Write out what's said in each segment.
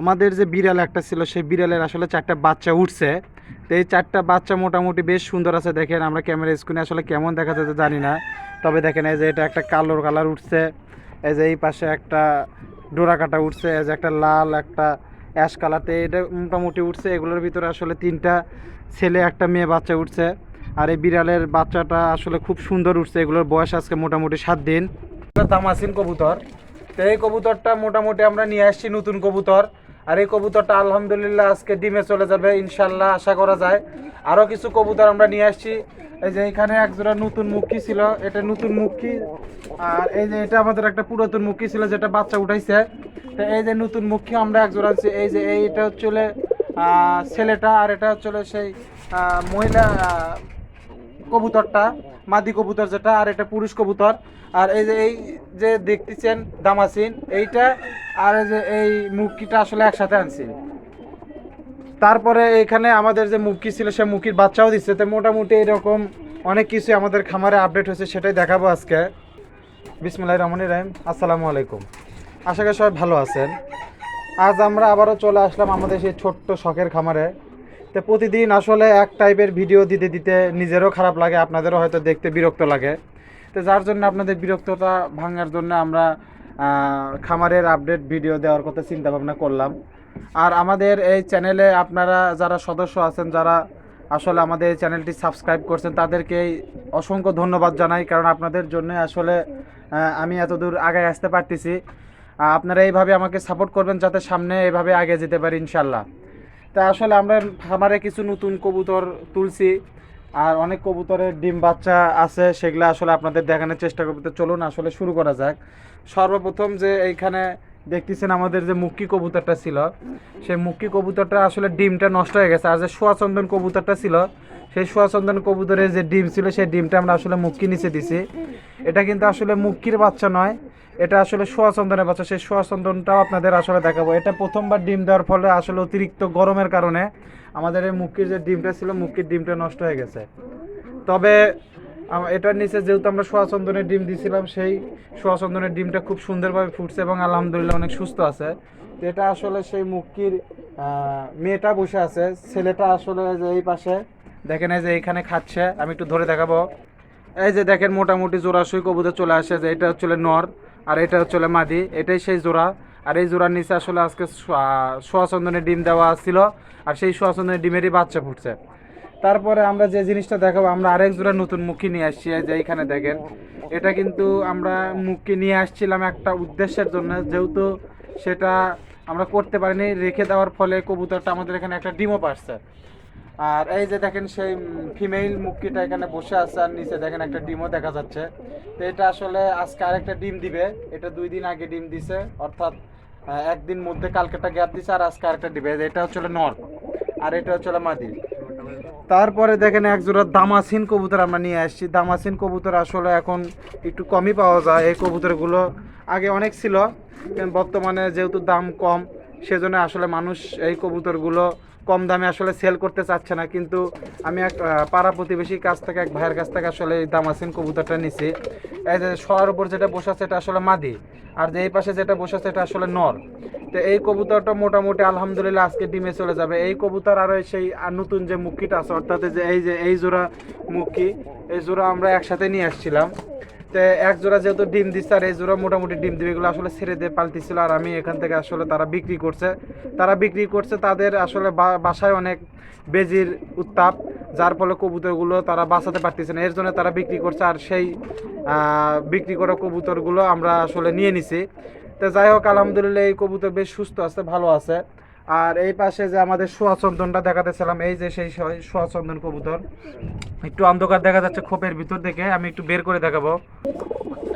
আমাদের যে বিড়াল একটা ছিল, সেই বিড়ালের আসলে চারটা বাচ্চা উঠছে। তো এই চারটা বাচ্চা মোটামুটি বেশ সুন্দর আছে দেখেন, আমরা ক্যামেরা স্ক্রিনে আসলে কেমন দেখা যাচ্ছে জানি না। তবে দেখেন, এই যে এটা একটা কালো কালার উঠছে, এই যে এই পাশে একটা ডোরা কাটা উঠছে, এই যে একটা লাল, একটা অ্যাশ কালারতে এটা মোটামুটি উঠছে। এগুলোর ভিতরে আসলে তিনটা ছেলে, একটা মেয়ে বাচ্চা উঠছে। আর এই বিড়ালের বাচ্চাটা আসলে খুব সুন্দর উঠছে। এগুলোর বয়স আজকে মোটামুটি সাত দিন। তামাসিন কবুতর। তো এই কবুতরটা মোটামুটি আমরা নিয়ে আসছি নতুন কবুতর। আর এই কবুতরটা আলহামদুলিল্লাহ আজকে ডিমে চলে যাবে ইনশাল্লাহ আশা করা যায়। আরও কিছু কবুতর আমরা নিয়ে আসছি। এই যে এখানে একজোড়া নতুন মুখী ছিল, এটা নতুন মুখী। আর এই যে এটা আমাদের একটা পুরাতন মুখী ছিল, যেটা বাচ্চা উঠাইছে। তো এই যে নতুন মুখী আমরা একজোড়া আনছি। এই যে এইটা হচ্ছে ছেলেটা, আর এটা হচ্ছে সেই মহিলা কবুতরটা, মাদি কবুতর যেটা, আর এটা পুরুষ কবুতর। আর এই যে এই যে দেখতেছেন দামাসিন, এইটা আর এই যে, এই মুরগিটা আসলে একসাথে আনছি। তারপরে এখানে আমাদের যে মুরগি ছিল, সে মুরগির বাচ্চাও দিচ্ছে তো মোটামুটি এরকম অনেক কিছু আমাদের খামারে আপডেট হয়েছে, সেটাই দেখাবো আজকে। বিসমুল্লাহ রহমান রাহিম। আসসালামু আলাইকুম। আশা করি সবাই ভালো আছেন। আজ আমরা আবারও চলে আসলাম আমাদের সেই ছোট্ট শখের খামারে। তো প্রতিদিন আসলে এক টাইপের ভিডিও দিতে দিতে নিজেরও খারাপ লাগে, আপনাদেরও হয়তো দেখতে বিরক্ত লাগে। তো যার জন্য আপনাদের বিরক্ততা ভাঙার জন্য আমরা খামারের আপডেট ভিডিও দেওয়ার কথা চিন্তা ভাবনা করলাম। আর আমাদের এই চ্যানেলে আপনারা যারা সদস্য আছেন, যারা আসলে আমাদের এই চ্যানেলটি সাবস্ক্রাইব করছেন, তাদেরকে অসংখ্য ধন্যবাদ জানাই, কারণ আপনাদের জন্য আসলে আমি এতদূর আগায় আসতে পারতেছি। আপনারা এইভাবে আমাকে সাপোর্ট করবেন যাতে সামনে এভাবে আগে যেতে পারি ইনশাল্লাহ তা আসলে আমরা খামারে কিছু নতুন কবুতর তুলছি, আর অনেক কবুতরের ডিম বাচ্চা আছে, সেগুলো আসলে আপনাদের দেখানোর চেষ্টা করব। তো চলুন আসলে শুরু করা যাক। সর্বপ্রথম যে এইখানে দেখতেছেন আমাদের যে মুক্কি কবুতরটা ছিল, সেই মুক্কি কবুতরটা আসলে ডিমটা নষ্ট হয়ে গেছে। আর যে সোয়াচন্দন কবুতরটা ছিল, সেই সোয়াচন্দন কবুতরের যে ডিম ছিল, সেই ডিমটা আমরা আসলে মুক্কি নিচে দিছি। এটা কিন্তু আসলে মুক্কির বাচ্চা নয় এটা আসলে সোয়াচন্দনের বাচ্চা সেই সোয়াচন্দনটাও আপনাদের আসলে দেখাবো। এটা প্রথমবার ডিম দেওয়ার ফলে আসলে অতিরিক্ত গরমের কারণে আমাদের এই মুক্কির যে ডিমটা ছিল মুক্কির ডিমটা নষ্ট হয়ে গেছে। তবে এটার নিচে যেহেতু আমরা সোয়াচন্দনের ডিম দিয়েছিলাম সেই সোয়াচন্দনের ডিমটা খুব সুন্দরভাবে ফুটছে এবং আলহামদুলিল্লাহ অনেক সুস্থ আছে। এটা আসলে সেই মুক্কির আহ, মেয়েটা বসে আছে। ছেলেটা আসলে যে এই পাশে দেখেন এই যে এইখানে খাচ্ছে। আমি একটু ধরে দেখাবো। এই যে দেখেন মোটামুটি জোড়াশুই কবুতর চলে আসে যে এটা হচ্ছে নর। আর এটা হচ্ছে মাদি, এটাই সেই জোড়া। আর এই জোড়ার নিচে আসলে আজকে সোয়াচন্দনের ডিম দেওয়া ছিল, আর সেই সোয়াচন্দনের ডিমেরই বাচ্চা ফুটছে। তারপরে আমরা যে জিনিসটা দেখাবো, আমরা আরেক জোড়া নতুন মুখী নিয়ে আসছি যে এইখানে দেখেন। এটা কিন্তু আমরা মুখী নিয়ে আসছিলাম একটা উদ্দেশ্যের জন্য, যেহেতু সেটা আমরা করতে পারিনি, রেখে দেওয়ার ফলে কবুতরটা আমাদের এখানে একটা ডিমও পারছে আর এই যে দেখেন সেই ফিমেল মুক্তিটা এখানে বসে আছে আর নিচে দেখেন একটা ডিমও দেখা যাচ্ছে। তো এটা আসলে আজকে আরেকটা ডিম দিবে। এটা দুই দিন আগে ডিম দিছে, অর্থাৎ একদিন মধ্যে কালকেটা গ্যাপ দিছে আর আজকে আরেকটা দিবে। এটা হচ্ছে নর আর এটা হচ্ছে মাদি। তারপরে দেখেন এক জোড়া দামাসিন কবুতর আমরা নিয়ে আসছি। দামাসিন কবুতর আসলে এখন একটু কমই পাওয়া যায়। এই কবুতরগুলো আগে অনেক ছিল বর্তমানে যেহেতু দাম কম, সেজন্য আসলে মানুষ এই কবুতরগুলো কম দামে আসলে সেল করতে চাচ্ছে না। কিন্তু আমি এক পাড়া প্রতিবেশীর কাছ থেকে, এক ভাইয়ের কাছ থেকে আসলে এই দামাসিন কবুতরটা নিছি। এই যে শোয়ার উপর যেটা বসে আছে, এটা আসলে মাদি। আর যে এই পাশে যেটা বসে আছে, এটা আসলে নর। তো এই কবুতরটা মোটামুটি আলহামদুলিল্লাহ আজকে ডিমে চলে যাবে। এই কবুতর আর সেই নতুন যে মুখিটা আছে, অর্থাৎ যে, এই যে, এই জোড়া মুখি, এই জোড়া আমরা একসাথে নিয়ে আসছিলাম। তো এক জোড়া যেহেতু ডিম দিচ্ছে আর এই জোড়া মোটামুটি ডিম দিবে, এগুলো আসলে ছেড়ে দিয়ে পাল্টিছিল আর আমি এখান থেকে আসলে তারা বিক্রি করছে। তারা বিক্রি করছে তাদের আসলে বাসায় অনেক বেজির উত্তাপ, যার ফলে কবুতরগুলো তারা বাঁচাতে পারতেছে না। এর জন্য তারা বিক্রি করছে আর সেই বিক্রি করা কবুতরগুলো আমরা আসলে নিয়ে নিছি। তো যাই হোক, আলহামদুলিল্লাহ এই কবুতর বেশ সুস্থ আছে, ভালো আছে। আর এই পাশে যে আমাদের সোয়াচন্দনটা দেখাতেছিলাম, এই যে সেই সোয়া- সোয়াচন্দন কবুতর। একটু অন্ধকার দেখা যাচ্ছে খোপের ভিতর থেকে, আমি একটু বের করে দেখাবো।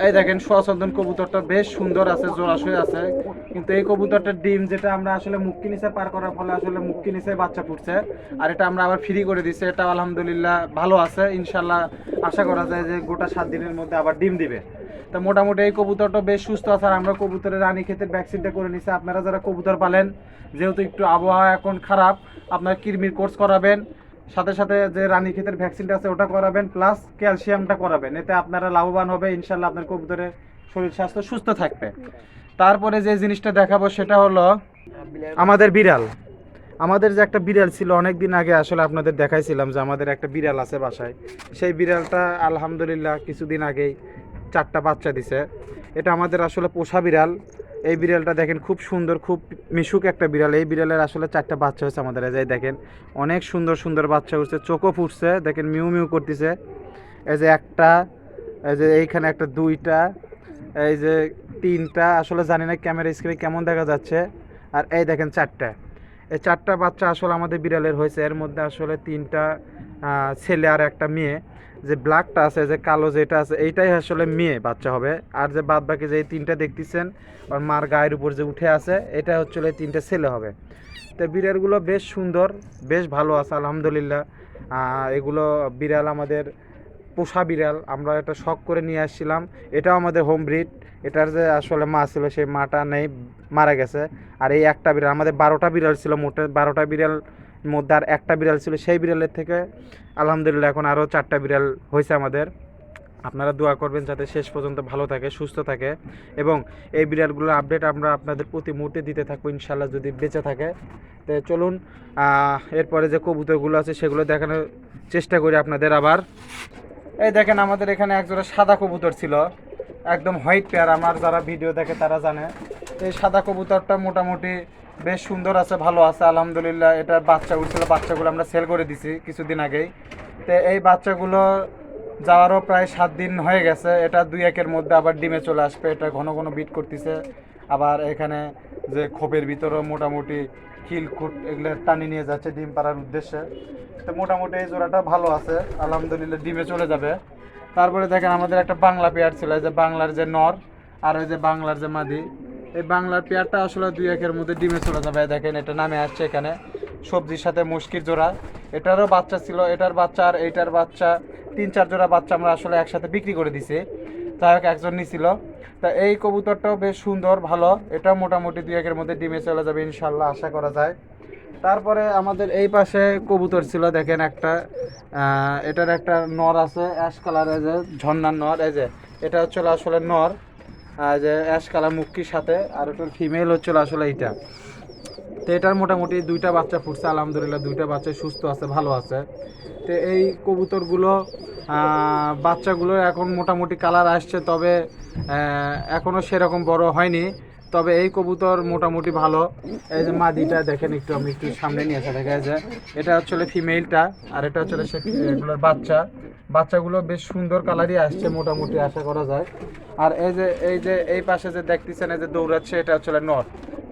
এই দেখেন সোয়াচন্দন কবুতরটা বেশ সুন্দর আছে জোড়াশয় আছে। কিন্তু এই কবুতরটার ডিম যেটা আমরা আসলে মুক্কি নিচে পার করার ফলে আসলে মুক্কি নিচে বাচ্চা ফুটছে আর এটা আমরা আবার ফ্রি করে দিচ্ছি এটা আলহামদুলিল্লাহ ভালো আছে। ইনশাল্লাহ আশা করা যায় যে গোটা সাত দিনের মধ্যে আবার ডিম দিবে। তো মোটামুটি এই কবুতরটা বেশ সুস্থ আছে আর আমরা কবুতরের রানী ক্ষেতের ভ্যাকসিনটা করে নিছি। আপনারা যারা কবুতর পালেন, যেহেতু একটু আবহাওয়া এখন খারাপ, আপনার কৃমির কোর্স করাবেন, সাথে সাথে যে রানী ক্ষেতের ভ্যাকসিনটা আছে ওটা করাবেন প্লাস ক্যালসিয়ামটা করাবেন। এতে আপনারা লাভবান হবে ইনশাল্লাহ আপনার কবুতরের শরীর স্বাস্থ্য সুস্থ থাকবে। তারপরে যে জিনিসটা দেখাবো সেটা হলো আমাদের বিড়াল। আমাদের যে একটা বিড়াল ছিল অনেক দিন আগে আসলে আপনাদের দেখাইছিলাম যে আমাদের একটা বিড়াল আছে বাসায়। সেই বিড়ালটা আলহামদুলিল্লাহ কিছুদিন আগেই চারটা বাচ্চা দিছে। এটা আমাদের আসলে পোষা বিড়াল। এই বিড়ালটা দেখেন খুব সুন্দর, খুব মিশুক একটা বিড়াল। এই বিড়ালের আসলে চারটা বাচ্চা হয়েছে আমাদের, এই যে দেখেন। অনেক সুন্দর সুন্দর বাচ্চা উঠছে, চোখও ফুটছে, দেখেন মিউ মিউ করতেছে। এই যে একটা, এই যে এইখানে একটা দুইটা, এই যে তিনটা, আসলে জানি না ক্যামেরা স্ক্রিনে কেমন দেখা যাচ্ছে। আর এই দেখেন চারটা। এই চারটা বাচ্চা আসলে আমাদের বিড়ালের হয়েছে। এর মধ্যে আসলে তিনটা ছেলে আর একটা মেয়ে, যে ব্ল্যাকটা আছে, যে কালো যেটা আছে, এইটাই আসলে মেয়ে বাচ্চা হবে। আর যে বাদ বাকি যে এই তিনটা দেখতেছেন আর মার গায়ের উপর যে উঠে আছে, এটা হচ্ছে এই তিনটা ছেলে হবে। তো বিড়ালগুলো বেশ সুন্দর, বেশ ভালো আছে, আলহামদুলিল্লাহ। এগুলো বিড়াল আমাদের পোষা বিড়াল, আমরা এটা শখ করে নিয়ে আসছিলাম। এটাও আমাদের হোম ব্রিড এটার যে আসলে মা ছিল, সেই মাটা নেই, মারা গেছে। আর এই একটা বিড়াল, আমাদের বারোটা বিড়াল ছিল মোটে, বারোটা বিড়াল মধ্যে আর একটা বিড়াল ছিল, সেই বিড়ালের থেকে আলহামদুলিল্লাহ এখন আরও চারটা বিড়াল হয়েছে আমাদের। আপনারা দোয়া করবেন যাতে শেষ পর্যন্ত ভালো থাকে, সুস্থ থাকে এবং এই বিড়ালগুলোর আপডেট আমরা আপনাদের প্রতি মুহূর্তে দিতে থাকব ইনশাল্লাহ যদি বেঁচে থাকে। তো চলুন এরপরে যে কবুতরগুলো আছে সেগুলো দেখানোর চেষ্টা করি আপনাদের আবার। এই দেখেন আমাদের এখানে একজোড়া সাদা কবুতর ছিল, একদম হোয়াইট পেয়ার, আমার যারা ভিডিও দেখে তারা জানে। এই সাদা কবুতরটা মোটামুটি বেশ সুন্দর আছে, ভালো আছে, আলহামদুলিল্লাহ। এটার বাচ্চা উঠছিল, বাচ্চাগুলো আমরা সেল করে দিছি কিছুদিন আগেই। তো এই বাচ্চাগুলো যাওয়ারও প্রায় সাত দিন হয়ে গেছে, এটা দুই একের মধ্যে আবার ডিমে চলে আসবে, এটা ঘন ঘন বিট করতেছে। আবার এখানে যে খোপের ভিতরেও মোটামুটি খিলকুট এগুলো টানি নিয়ে যাচ্ছে ডিম পাড়ার উদ্দেশ্যে। তো মোটামুটি এই জোড়াটা ভালো আছে, আলহামদুলিল্লাহ ডিমে চলে যাবে। তারপরে দেখেন আমাদের একটা বাংলা পেয়ার ছিল যে বাংলার যে নর আর ওই যে বাংলার যে মাদি। এই বাংলার পেয়ারটা আসলে দুই একের মধ্যে ডিমে চলে যাবে দেখেন এটা নামে আসছে এখানে। সবজির সাথে মুশকির জোড়া। এটারও বাচ্চা ছিল, এটার বাচ্চা আর এইটার বাচ্চা, তিন, চার জোড়া বাচ্চা আমরা আসলে একসাথে বিক্রি করে দিছি। যাই হোক, একজন নিছিল। তা এই কবুতরটাও বেশ সুন্দর, ভালো। এটা মোটামুটি দুই একের মধ্যে ডিমে চলে যাবে ইনশাল্লাহ আশা করা যায়। তারপরে আমাদের এই পাশে কবুতর ছিল, দেখেন একটা। এটার একটা নর আছে, অ্যাশ কালার এই যে ঝর্ণার নর, এই যে, এটা হচ্ছিল আসলে নর। যে অ্যাশ কালার মুক্তির সাথে, আর ওটার ফিমেল হচ্ছিল আসলে এইটা। তো এটার মোটামুটি দুইটা বাচ্চা ফুটছে, আলহামদুলিল্লাহ দুইটা বাচ্চা সুস্থ আছে, ভালো আছে। তো এই কবুতরগুলো বাচ্চাগুলো এখন মোটামুটি কালার আসছে, তবে এখনও সেরকম বড় হয়নি। তবে এই কবুতর মোটামুটি ভালো। এই যে মাদিটা দেখেন একটু, আমি একটু সামনে নিয়ে এসে দেখা যায়। এটা হচ্ছে ফিমেলটা, আর এটা হচ্ছে সে এগুলোর বাচ্চা। বাচ্চাগুলো বেশ সুন্দর কালারই আসছে মোটামুটি, আশা করা যায়। আর এই যে এই যে, এই পাশে যে দেখতেছেন, এই যে দৌড়াচ্ছে, এটা হচ্ছে নর।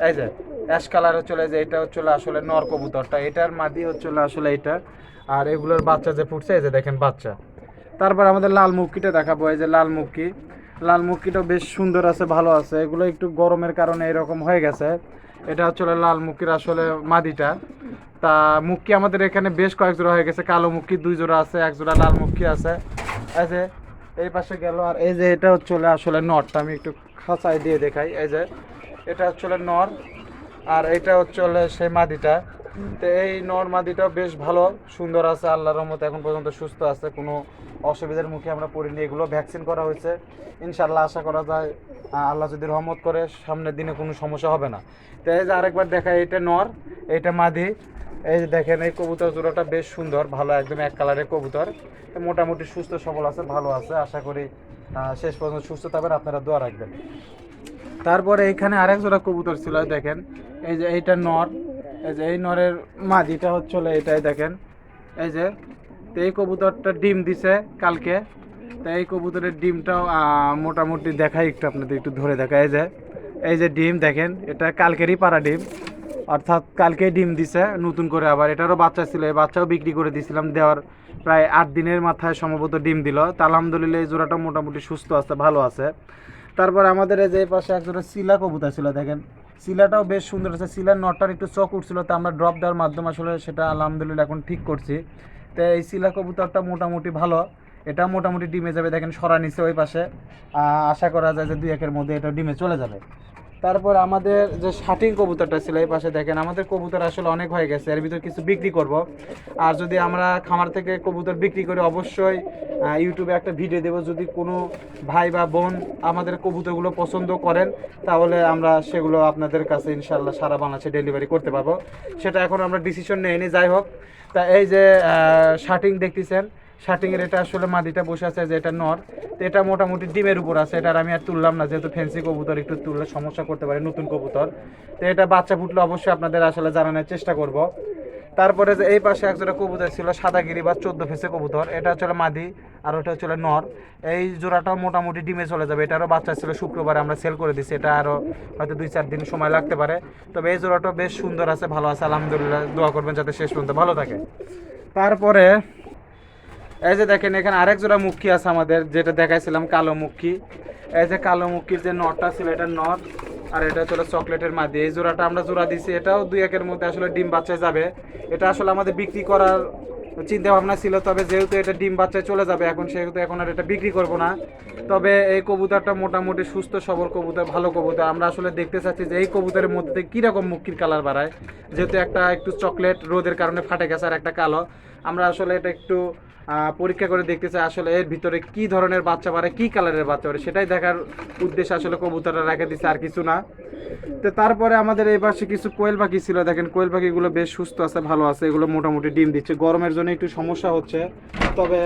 এই যে, অ্যাশ কালার হচ্ছে যে, এটা হচ্ছে আসলে নর কবুতরটা। এটার মাদি হচ্ছে আসলে এটা। আর এগুলোর বাচ্চা যে ফুটছে, এই যে দেখেন বাচ্চা। তারপর আমাদের লাল মুক্কিটা দেখাবো, এই যে লাল মুক্কি লাল মুক্কিটাও বেশ সুন্দর আছে, ভালো আছে। এগুলো একটু গরমের কারণে এরকম হয়ে গেছে। এটা হচ্ছে লাল মুক্কির আসলে মাদিটা। তা মুক্কি আমাদের এখানে বেশ কয়েক জোড়া হয়ে গেছে। কালো মুক্কি দুই জোড়া আছে, এক জোড়া লাল মুক্কি আছে। এই যে, এই পাশে গেল। আর এই যে, এটা হচ্ছে আসলে নটটা আমি একটু খাঁচাই দিয়ে দেখাই। এই যে, এটা হচ্ছে নর। আর এটা হচ্ছে সেই মাদিটা। তো এই নর মাদিটাও বেশ ভালো, সুন্দর আছে, আল্লাহর রহমতে এখন পর্যন্ত সুস্থ আছে, কোনো অসুবিধার মুখে আমরা পড়িনি। এগুলো ভ্যাকসিন করা হয়েছে। ইনশাল্লাহ আশা করা যায় আল্লাহ যদি রহমত করে, সামনের দিনে কোনো সমস্যা হবে না। তো এই যে আরেকবার দেখা এটা নর এটা মাদি। এই যে দেখেন, এই কবুতর জোড়াটা বেশ সুন্দর, ভালো, একদম এক কালারের কবুতর। মোটামুটি সুস্থ, সবল আছে, ভালো আছে, আশা করি শেষ পর্যন্ত সুস্থ থাকবেন, আপনারা দোয়া রাখবেন। তারপরে এখানে আরেক জোড়া কবুতর ছিল, দেখেন, এই যে এইটা নর এই যে এই নরের মাঝিটা হচ্ছে এটাই দেখেন। এই যে, তো এই কবুতরটা ডিম দিছে কালকে। তো এই কবুতরের ডিমটাও মোটামুটি দেখাই একটু আপনাদের একটু ধরে দেখা। এই যে এই যে ডিম দেখেন, এটা কালকেরই পাড়া ডিম। অর্থাৎ কালকে ডিম দিছে, নতুন করে আবার। এটারও বাচ্চা ছিল, এই বাচ্চাও বিক্রি করে দিয়েছিলাম দেওয়ার প্রায় আট দিনের মাথায় সম্ভবত ডিম দিল। তা আলহামদুলিল্লাহ এই জোড়াটা মোটামুটি সুস্থ আছে, ভালো আছে। তারপর আমাদের এই যে পাশে একজনের সিলা কবুতর ছিল, দেখেন। সিলাটাও বেশ সুন্দর আছে। শিলার নটটার একটু চক উঠছিল, তা আমরা ড্রপ দেওয়ার মাধ্যমে আসলে সেটা আলহামদুলিল্লাহ এখন ঠিক করছি। তো এই সিলা কবুতরটা মোটামুটি ভালো, এটা মোটামুটি ডিমে যাবে, দেখেন সরা নিচে ওই পাশে। আশা করা যায় যে দুই একের মধ্যে এটা ডিমে চলে যাবে। তারপর আমাদের যে শাটিং কবুতরটা ছিল, এই পাশে দেখেন, আমাদের কবুতর আসলে অনেক হয়ে গেছে। এর ভিতর কিছু বিক্রি করব। আর যদি আমরা খামার থেকে কবুতর বিক্রি করি, অবশ্যই ইউটিউবে একটা ভিডিও দেবো। যদি কোনো ভাই বা বোন আমাদের কবুতরগুলো পছন্দ করেন, তাহলে আমরা সেগুলো আপনাদের কাছে ইনশাল্লাহ সারা বাংলাদেশে ডেলিভারি করতে পারব। সেটা এখন আমরা ডিসিশন নেইনি। যাই হোক, তা এই যে শার্টিং দেখতেছেন শার্টিংয়ের এটা আসলে মাদিটা বসে আছে যে এটা নর। তো এটা মোটামুটি ডিমের উপর আছে, এটা আমি আর তুললাম না, যেহেতু ফ্যান্সি কবুতর, একটু তুললে সমস্যা করতে পারে নতুন কবুতর। তো এটা বাচ্চা ফুটলে অবশ্যই আপনাদের আসলে জানানোর চেষ্টা করব। তারপরে যে এই পাশে একজোড়া কবুতর ছিল, সাদাগিরি বা চোদ্দ ফেসে কবুতর, এটা হচ্ছে মাদি আর ওটা হচ্ছে নর। এই জোড়াটাও মোটামুটি ডিমে চলে যাবে এটারও বাচ্চা ছিল, শুক্রবারে আমরা সেল করে দিছি, এটা আরও হয়তো দুই চার দিন সময় লাগতে পারে। তবে এই জোড়াটাও বেশ সুন্দর আছে, ভালো আছে, আলহামদুলিল্লাহ, দোয়া করবেন যাতে শেষ পর্যন্ত ভালো থাকে। তারপরে এই যে দেখেন, এখানে আরেক জোড়া মুখী আছে আমাদের, যেটা দেখাইছিলাম কালো মুখী। এই যে কালো মুখীর যে নটটা ছিল, এটা নট আর এটা হচ্ছে চকলেটের মাদি। এই জোড়াটা আমরা জোড়া দিছি, এটাও দুই একের মধ্যে আসলে ডিম বাচ্চায় যাবে। এটা আসলে আমাদের বিক্রি করার চিন্তা ভাবনা ছিল, তবে যেহেতু এটা ডিম বাচ্চায় চলে যাবে, এখন সেহেতু এখন আর এটা বিক্রি করব না। তবে এই কবুতরটা মোটামুটি সুস্থ, সবল কবুতর, ভালো কবুতর। আমরা আসলে দেখতে চাচ্ছি যে এই কবুতরের মধ্যে কীরকম মুক্তির কালার বাড়ায়। যেহেতু একটা একটু চকলেট রোদের কারণে ফাটে গেছে, আর একটা কালো। আমরা আসলে এটা একটু পরীক্ষা করে দেখতে চাই আসলে এর ভিতরে কি ধরনের বাচ্চা পারে, কি কালারের বাচ্চা বাড়ে সেটাই দেখার উদ্দেশ্যে আসলে কবুতরটা রেখে দিচ্ছে আর কিছু না। তো তারপরে আমাদের এই পাশে কিছু কোয়েল পাখি ছিল, দেখেন কোয়েল পাখিগুলো বেশ সুস্থ আছে, ভালো আছে, এগুলো মোটামুটি ডিম দিচ্ছে। গরমের জন্য একটু সমস্যা হচ্ছে, তবে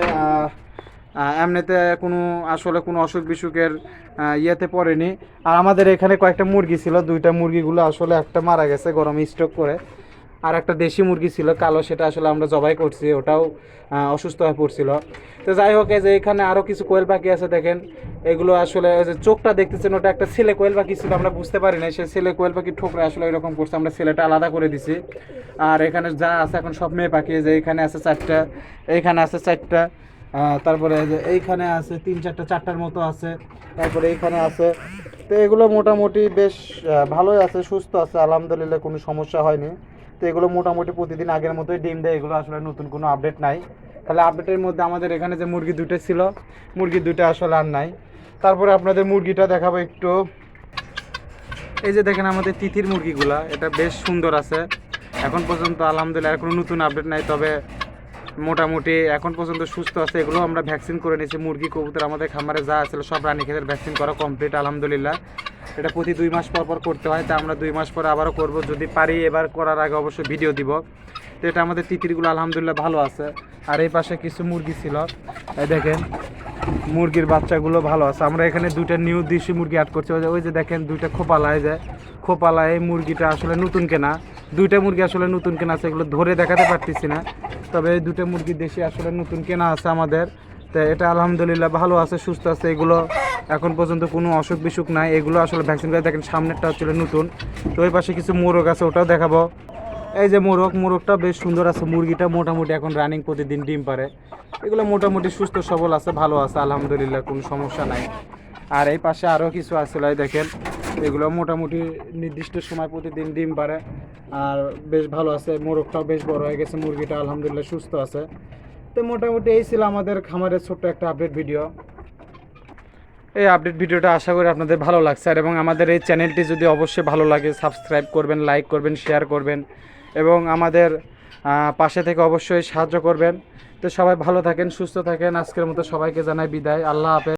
এমনিতে কোনো আসলে কোনো অসুখ বিসুখের ইয়েতে পড়েনি। আর আমাদের এখানে কয়েকটা মুরগি ছিল, দুইটা মুরগিগুলো আসলে একটা মারা গেছে গরমে স্টক করে। আর একটা দেশি মুরগি ছিল, কালো, সেটা আসলে আমরা জবাই করছি, ওটাও অসুস্থ হয়ে পড়ছিল। তো যাই হোক, এই যে এখানে আরও কিছু কোয়েল পাখি আছে, দেখেন। এগুলো আসলে যে চোখটা দেখতেছেন, ওটা একটা ছেলে কোয়েল পাখি ছিল, আমরা বুঝতে পারি না সে ছেলে কোয়েল পাখি ঠোকরে আসলে এরকম করছে, আমরা ছেলেটা আলাদা করে দিছি। আর এখানে যা আছে এখন সব মেয়ে পাখি যে এখানে আছে চারটা এইখানে আছে চারটা তারপরে যে এইখানে আছে তিন চারটা, চারটার মতো আছে, তারপরে এইখানে আছে। তো এগুলো মোটামুটি বেশ ভালোই আছে, সুস্থ আছে, আলহামদুলিল্লাহ, কোনো সমস্যা হয়নি। তো এগুলো মোটামুটি প্রতিদিন আগের মতোই ডিম দেয়, এগুলো আসলে নতুন কোনো আপডেট নাই। তাহলে আপডেটের মধ্যে আমাদের এখানে যে মুরগি দুটো ছিল, মুরগি দুটো আসলে আর নাই। তারপরে আপনাদের মুরগিটা দেখাবো একটু। এই যে দেখেন আমাদের তিথির মুরগিগুলা, এটা বেশ সুন্দর আছে। এখন পর্যন্ত আলহামদুলিল্লাহ কোনো নতুন আপডেট নাই, তবে মোটামুটি এখন পর্যন্ত সুস্থ আছে। এগুলো আমরা ভ্যাকসিন করে নিয়েছি, মুরগি, কবুতর আমাদের খামারে যা আছে, সব রানী খেতের ভ্যাকসিন করা কমপ্লিট আলহামদুলিল্লাহ। এটা প্রতি দুই মাস পর পর করতে হয়, তা আমরা দুই মাস পরে আবারও করব। যদি পারি, এবার করার আগে অবশ্যই ভিডিও দিব। তো এটা আমাদের তিতিরগুলো আলহামদুলিল্লাহ ভালো আছে। আর এই পাশে কিছু মুরগি ছিল। এই দেখেন, মুরগির বাচ্চাগুলো ভালো আছে। আমরা এখানে দুইটা নিউ দেশি মুরগি অ্যাড করছি। ওই যে- দেখেন, দুইটা খোপালায় যে খোপালায় এই মুরগিটা আসলে নতুন কেনা। দুইটা মুরগি আসলে নতুন কেনা আছে, এগুলো ধরে দেখাতে পারতেছি না। তবে এই দুটো মুরগি দেশি আসলে নতুন কেনা আছে আমাদের। তো এটা আলহামদুলিল্লাহ ভালো আছে, সুস্থ আছে, এগুলো এখন পর্যন্ত কোনো অসুখ বিসুখ নাই। এগুলো আসলে ভ্যাকসিন করে দেখেন, সামনেরটা হচ্ছিল নতুন। তো ওই পাশে কিছু মোরগ আছে, ওটাও দেখাবো। এই যে মোরগ, মোরগটা বেশ সুন্দর আছে, মুরগিটা মোটামুটি এখন রানিং প্রতিদিন ডিম পারে। এগুলো মোটামুটি সুস্থ, সবল আছে, ভালো আছে, আলহামদুলিল্লাহ, কোনো সমস্যা নাই। আর এই পাশে আরও কিছু আছে দেখেন। এগুলো মোটামুটি নির্দিষ্ট সময় প্রতিদিন ডিম পারে। আর বেশ ভালো আছে, মোরগটাও বেশ বড় হয়ে গেছে, মুরগিটা আলহামদুলিল্লাহ সুস্থ আছে। তো মোটামুটি এই ছিল আমাদের খামারের ছোট্ট একটা আপডেট ভিডিও এই আপডেট ভিডিওটা আশা করি আপনাদের ভালো লাগছে। আর এবং আমাদের এই চ্যানেলটি যদি অবশ্যই ভালো লাগে সাবস্ক্রাইব করবেন লাইক করবেন শেয়ার করবেন এবং আমাদের পাশে থেকে অবশ্যই সাহায্য করবেন। তো সবাই ভালো থাকেন, সুস্থ থাকেন। আজকের মতো সবাইকে জানাই বিদায়। আল্লাহ হাফেজ।